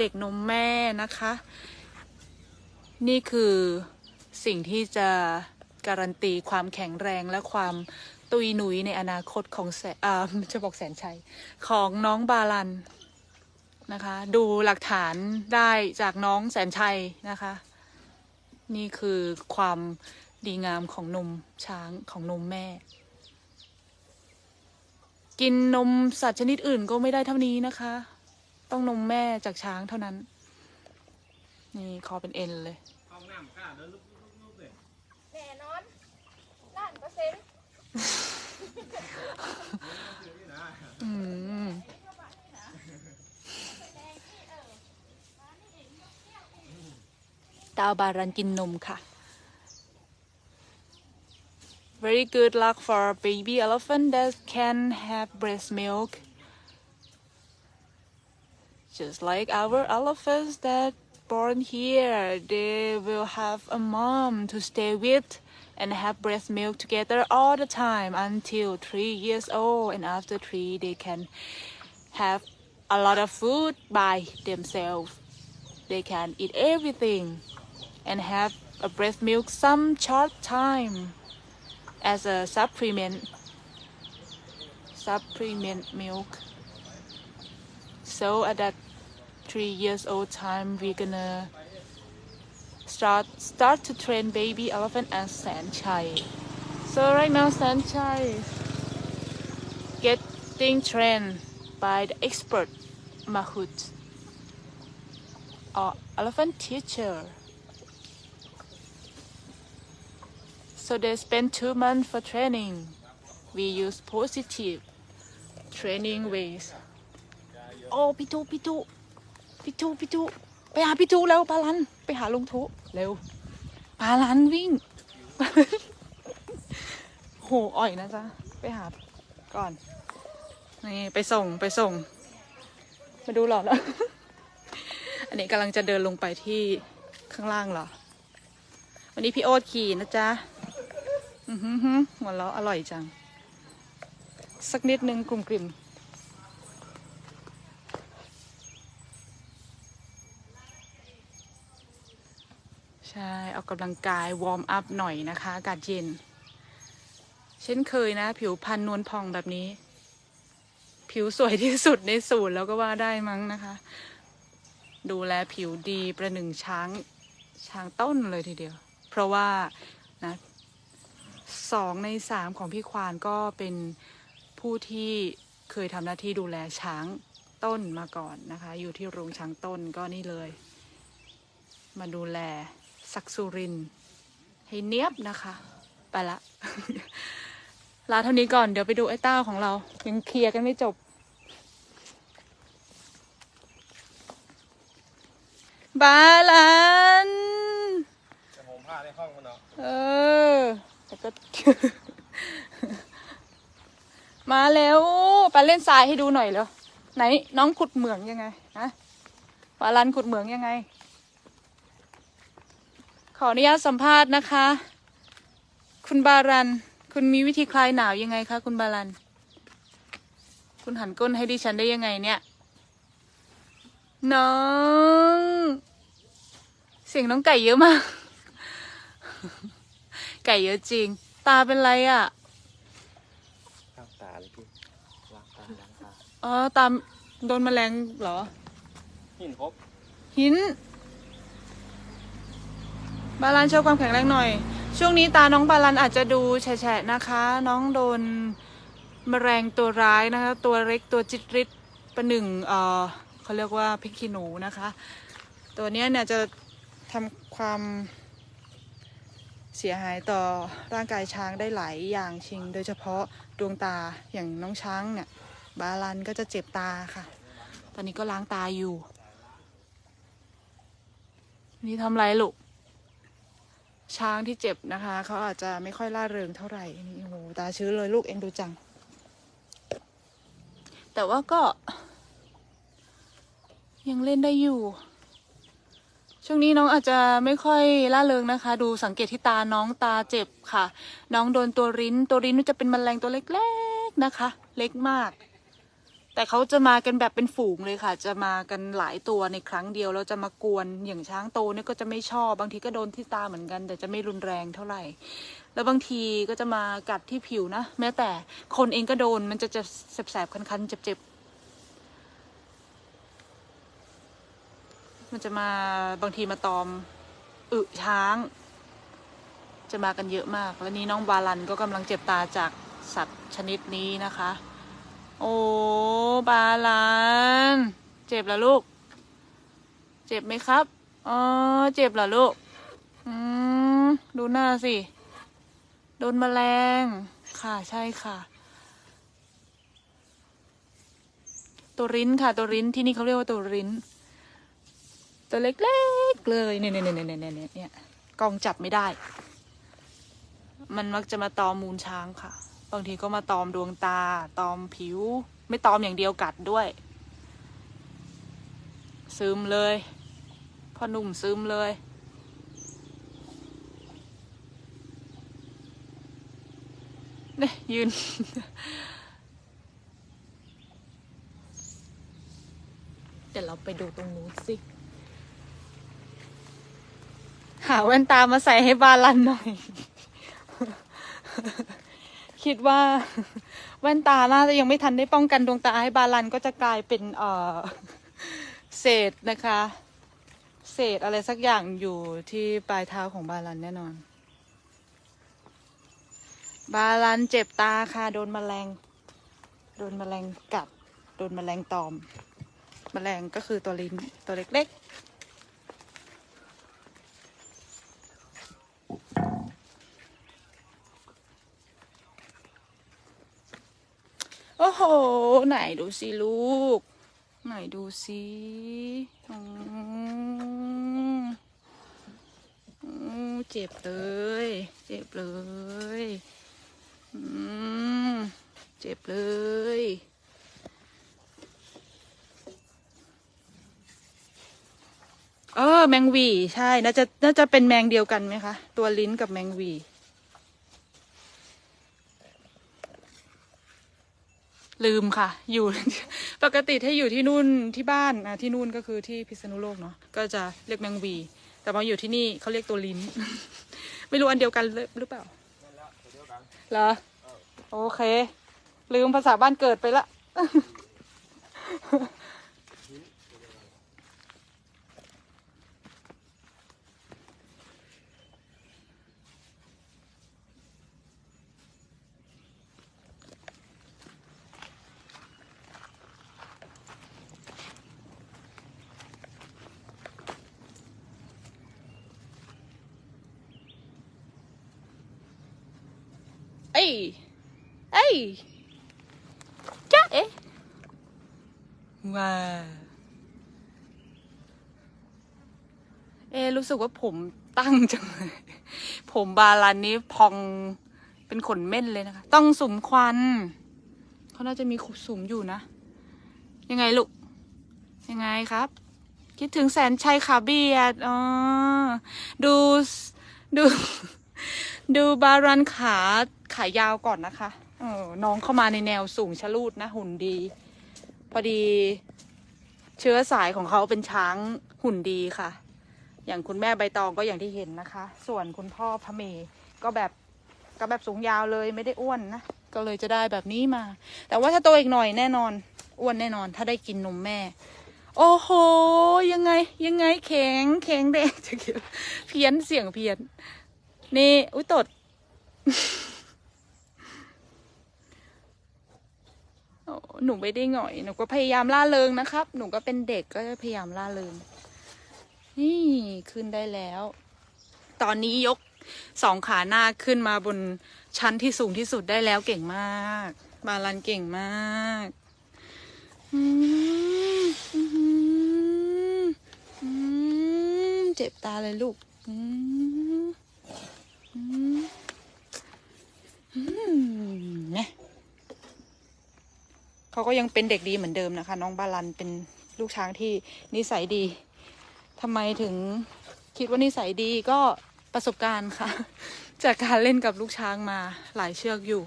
เด็กนมแม่นะคะ นี่คือสิ่งที่จะการันตีความแข็งแรงและความตุยหนุยในอนาคตของแสอ่าจะบอกแสนชัย ของน้องบาลันนะคะ ดูหลักฐานได้จากน้องแสนชัยนะคะ นี่คือความดีงามของนมช้างของนมแม่ กินนมสัตว์ชนิดอื่นก็ไม่ได้เท่านี้นะคะ ต้องนมแม่จากช้างเท่านั้น นี่คอเป็นเอ็นเลยห้องน้ำกล้าเดินลุกลุกลุกเลยแน่นอนล้านเปอร์เซ็นต์อืมดาวบารันกินนมค่ะ very good luck for baby elephant that can have breast milk just like our elephants that born here they will have a mom to stay with and have breast milk together all the time until three years old. And after three they can have a lot of food by themselves. They can eat everything and have a breast milk some short time as a supplement supplement milk. So at that three years old time, we're gonna start start to train baby elephant and Sanchai. So right now Sanchai is getting trained by the expert Mahut, our elephant teacher. So they spent two months for training. We use positive training ways. Oh, pitu, pitu. พี่ตูพี่ตูพี่ตูไปหาพี่ตูแล้วปาลันไปหาลุงทุเร็วปาลันวิ่งโหอ่อยนะจ๊ะไปหาก่อนนี่ไปส่งไปส่ง มาดูหรอแล้ว อันนี้กำลังจะเดินลงไปที่ข้างล่างเหรอ วันนี้พี่โอ๊ตขี่นะจ๊ะอือหือหือหัวเราะอร่อยจัง สักนิดนึงกลุ่มกลิ่ม ใช่ ออกกำลังกายวอร์มอัพหน่อยนะคะ อากาศเย็น เช่นเคยนะ ผิวพรรณนวลพองแบบนี้ ผิวสวยที่สุดในศูนย์แล้วก็ว่าได้มั้งนะคะ ดูแลผิวดีประหนึ่งช้างช้างต้นเลยทีเดียว เพราะว่านะสองในสามของพี่ควานก็เป็นผู้ที่เคยทำหน้าที่ดูแลช้างต้นมาก่อนนะคะ อยู่ที่โรงช้างต้นก็นี่เลย มาดูแล ศักสุริน ให้เนียบนะคะ ไปละลาเท่านี้ก่อนเดี๋ยวไปดูไอ้เต้าของเรา ยังเคลียร์กันไม่จบ บาลันจะห่มผ้าในห้องมันเนาะเออแต่ก็ มาแล้วไปเล่นทรายให้ดูหน่อยแล้วไหนน้องขุดเหมืองยังไงฮะบาลันขุดเหมืองยังไง ขออนุญาตสัมภาษณ์นะคะ คุณบารัน คุณมีวิธีคลายหนาวยังไงคะคุณบารัน คุณหันก้นให้ดิฉันได้ยังไงเนี่ย น้อง เสียงน้องไก่เยอะมาก ไก่เยอะจริง ตาเป็นไรอะล้างตาเลยพี่ล้างตาล้างตาอ๋อตามโดนแมลงเหรอ หินครบหิน บาลันโชว์ความแข็งแรงหน่อย ช่วงนี้ตาน้องบาลันอาจจะดูแฉะนะคะ น้องโดนแมลงตัวร้ายนะคะ ตัวเล็กตัวจิตริดประหนึ่งเออเขาเรียกว่าพริกขี้หนูนะคะ ตัวเนี้ยเนี่ยจะทำความเสียหายต่อร่างกายช้างได้หลายอย่างชิง โดยเฉพาะดวงตาอย่างน้องช้างเนี่ย บาลันก็จะเจ็บตาค่ะ ตอนนี้ก็ล้างตาอยู่ นี่ทำไรลูก ช้างที่เจ็บนะคะ เขาอาจจะไม่ค่อยล่าเริงเท่าไหร่นี่โอ้โหตาชื้นเลยลูกเอ็นดูจัง แต่ว่าก็ ยังเล่นได้อยู่ ช่วงนี้น้องอาจจะไม่ค่อยล่าเริงนะคะ ดูสังเกตที่ตาน้องตาเจ็บค่ะ น้องโดนตัวริ้น ตัวริ้นจะเป็นแมลงตัวเล็ก ๆนะคะ เล็กมาก แต่เขาจะมากันแบบเป็นฝูงเลยค่ะ จะมากันหลายตัวในครั้งเดียวแล้วจะมากวนอย่างช้างโตเนี่ยก็จะไม่ชอบบางทีก็โดนที่ตาเหมือนกัน แต่จะไม่รุนแรงเท่าไหร่ แล้วบางทีก็จะมากัดที่ผิวนะแม้แต่คนเองก็โดนมันจะจะแสบๆคันๆเจ็บๆมันจะมาบางทีมาตอมอึช้าง จะมากันเยอะมาก แล้วนี้น้องบาลันก็กำลังเจ็บตาจากสัตว์ชนิดนี้นะคะ โอ้บาลันเจ็บเหรอลูก เจ็บไหมครับ อ๋อ เจ็บเหรอลูก อืม ดูหน้าสิ โดนแมลง ค่ะ ใช่ค่ะ ตัวริ้นค่ะ ตัวริ้น ที่นี่เขาเรียกว่าตัวริ้น ตัวเล็กๆเลย เนี่ยเนี่ยเนี่ยเนี่ยเนี่ยเนี่ยกองจับไม่ได้ มันมักจะมาตอมูลช้างค่ะ บางทีก็มาตอมดวงตา ตอมผิว ไม่ตอมอย่างเดียวกัดด้วย ซึมเลยพ่อหนุ่มซึมเลย เนี่ยยืน เดี๋ยวเราไปดูตรงนู้นสิ หาแว่นตามาใส่ให้บาลันหน่อย คิดว่าแว่นตาน่าจะยังไม่ทันได้ป้องกันดวงตาให้บาลันก็จะกลายเป็นเอ่อเศษนะคะ เศษอะไรสักอย่างอยู่ที่ปลายเท้าของบาลันแน่นอน บาลันเจ็บตาค่ะ โดนแมลง โดนแมลงกัด โดนแมลงตอมแมลงก็คือตัวลิ้นตัวเล็กๆ โอ้โห ไหนดูสิลูก ไหนดูสิอืมอืมเจ็บเลย เจ็บเลยอืมเจ็บเลยเออแมงวีใช่น่าจะน่าจะเป็นแมงเดียวกันไหมคะ ตัวลิ้นกับแมงวี ลืมค่ะ อยู่ ปกติถ้าอยู่ที่นู่นที่บ้านนะที่นู่นก็คือที่พิษณุโลกเนาะก็จะเรียกแมงวี แต่มาอยู่ที่นี่เขาเรียกตัวลิ้น ไม่รู้อันเดียวกันหรือเปล่าเหรอโอเค ลืมภาษาบ้านเกิดไปละ ยเอ้ยจ๊ะเอ๊ะว้าเอะรู้สึกว่าผมตั้งจังเลยผมบาลันนี้พองเป็นขนเม่นเลยนะคะ ต้องสุมควันเขาน่าจะมีขุสุมอยู่นะ ยังไงลูก ยังไงครับ คิดถึงแสนชัยขาเบียดอ๋อดูดู ดูบารันขา ขายาวก่อนนะคะเออน้องเข้ามาในแนวสูงชะลูดนะ หุ่นดี พอดีเชื้อสายของเขาเป็นช้างหุ่นดีค่ะ อย่างคุณแม่ใบตองก็อย่างที่เห็นนะคะ ส่วนคุณพ่อพระเมก็แบบก็แบบสูงยาวเลยไม่ได้อ้วนนะ ก็เลยจะได้แบบนี้มา แต่ว่าถ้าโตอีกหน่อยแน่นอน อ้วนแน่นอน ถ้าได้กินนมแม่ โอ้โห ยังไง ยังไงแข็งแข็งแดงจะเขียนเพี้ยนเสียงเพี้ยน นี่ อุ้ยตด โอ้ หนูไม่ได้หง่อย หนูก็พยายามล่าเริงนะครับ หนูก็เป็นเด็กก็พยายามล่าเริง นี่ขึ้นได้แล้ว ตอนนี้ยกสองขาหน้าขึ้นมาบนชั้นที่สูงที่สุดได้แล้วเก่งมากบาลันเก่งมากอืมอืมอืมเจ็บตาเลยลูก อืม อืมอืมเนี่ย เขาก็ยังเป็นเด็กดีเหมือนเดิมนะคะ น้องบาลันเป็นลูกช้างที่นิสัยดีทำไมถึงคิดว่านิสัยดีก็ประสบการณ์ค่ะ จากการเล่นกับลูกช้างมาหลายเชือกอยู่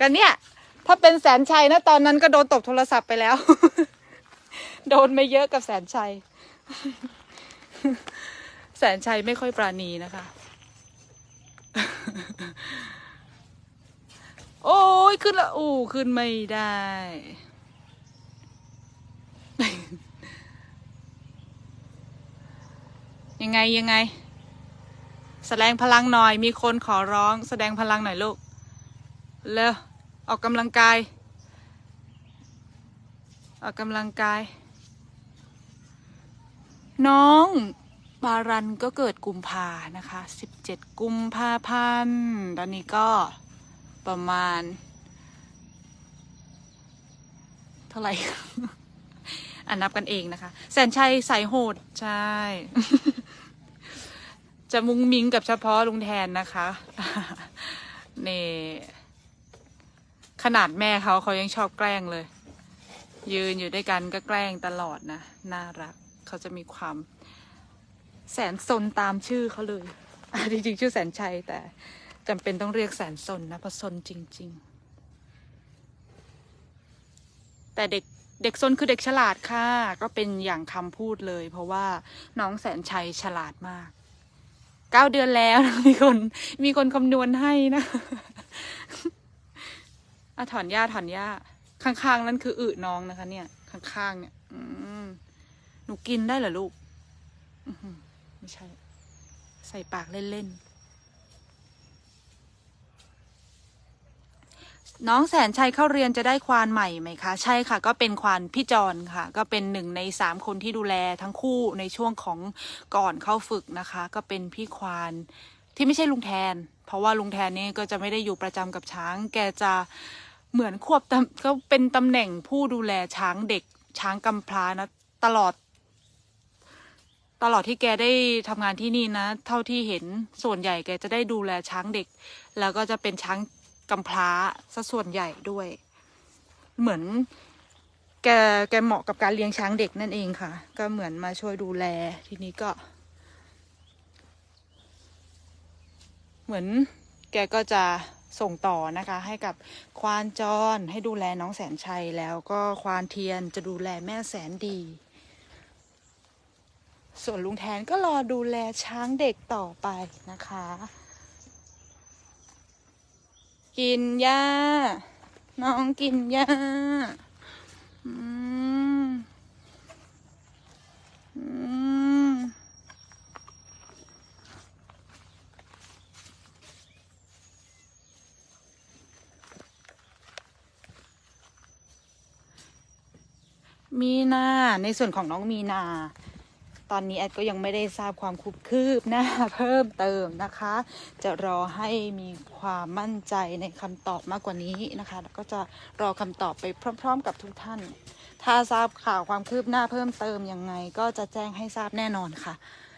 กันเนี่ยถ้าเป็นแสนชัยนะตอนนั้นก็โดนตบโทรศัพท์ไปแล้ว โดนไม่เยอะกับแสนชัย แสนชัยไม่ค่อยปราณีนะคะ โอ้ยขึ้นละอู้ขึ้นไม่ได้ ยังไงยังไง แสดงพลังหน่อยมีคนขอร้อง แสดงพลังหน่อยลูกเร็วออกกำลังกาย ออกกำลังกาย น้องบารันก็เกิดกุมภานะคะ 17 กุมภาพันธ์ตอนนี้ก็ ประมาณ เท่าไหร่ อันนับกันเองนะคะ แสนชัยสายโหด ใช่ จะมุงมิงกับเฉพาะลุงแทนนะคะนี่ขนาดแม่เขาเขายังชอบแกล้งเลย ยืนอยู่ด้วยกันก็แกล้งตลอดนะ น่ารัก เขาจะมีความ แสนสนตามชื่อเขาเลยจริงๆชื่อแสนชัยแต่ จำเป็นต้องเรียกแสนสนนะเพราะสนจริง ๆ แต่เด็กเด็กซนคือเด็กฉลาดค่ะ ก็เป็นอย่างคำพูดเลย เพราะว่าน้องแสนชัยฉลาดมากเก้าเดือนแล้วมีคนมีคนคำนวณให้นะอะถอนหญ้าถอนหญ้าข้างๆนั่นคืออึน้องนะคะ เนี่ย ข้างๆเนี่ยหนูกินได้เหรอลูกไม่ใช่ ใส่ปากเล่นๆ น้องแสนชัยเข้าเรียนจะได้ควานใหม่ไหมคะ ใช่ค่ะ ก็เป็นควานพี่จอนค่ะ ก็เป็นหนึ่งในสามคนที่ดูแลทั้งคู่ในช่วงของก่อนเข้าฝึกนะคะ ก็เป็นพี่ควานที่ไม่ใช่ลุงแทน เพราะว่าลุงแทนนี่ก็จะไม่ได้อยู่ประจำกับช้าง แกจะเหมือนควบก็เป็นตำแหน่งผู้ดูแลช้างเด็กช้างกำพร้านะตลอด ตลอดที่แกได้ทำงานที่นี่นะ เท่าที่เห็นส่วนใหญ่แกจะได้ดูแลช้างเด็ก แล้วก็จะเป็นช้าง กำพร้าซะส่วนใหญ่ด้วย เหมือนแกแกเหมาะกับการเลี้ยงช้างเด็กนั่นเองค่ะ ก็เหมือนมาช่วยดูแลทีนี้ก็ เหมือนแกก็จะส่งต่อนะคะ ให้กับควานจรให้ดูแลน้องแสนชัยแล้วก็ควานเทียนจะดูแลแม่แสนดี ส่วนลุงแทนก็รอดูแลช้างเด็กต่อไปนะคะ กินหญ้า น้องกินหญ้าอืมอืมมีนา ในส่วนของน้องมีนา ตอนนี้แอดก็ยังไม่ได้ทราบความคืบคืบหน้าเพิ่มเติมนะคะ จะรอให้มีความมั่นใจในคำตอบมากกว่านี้นะคะแล้วก็จะรอคำตอบไปพร้อม ๆ กับทุกท่าน ถ้าทราบข่าวความคืบหน้าเพิ่มเติมยังไง ก็จะแจ้งให้ทราบแน่นอนค่ะ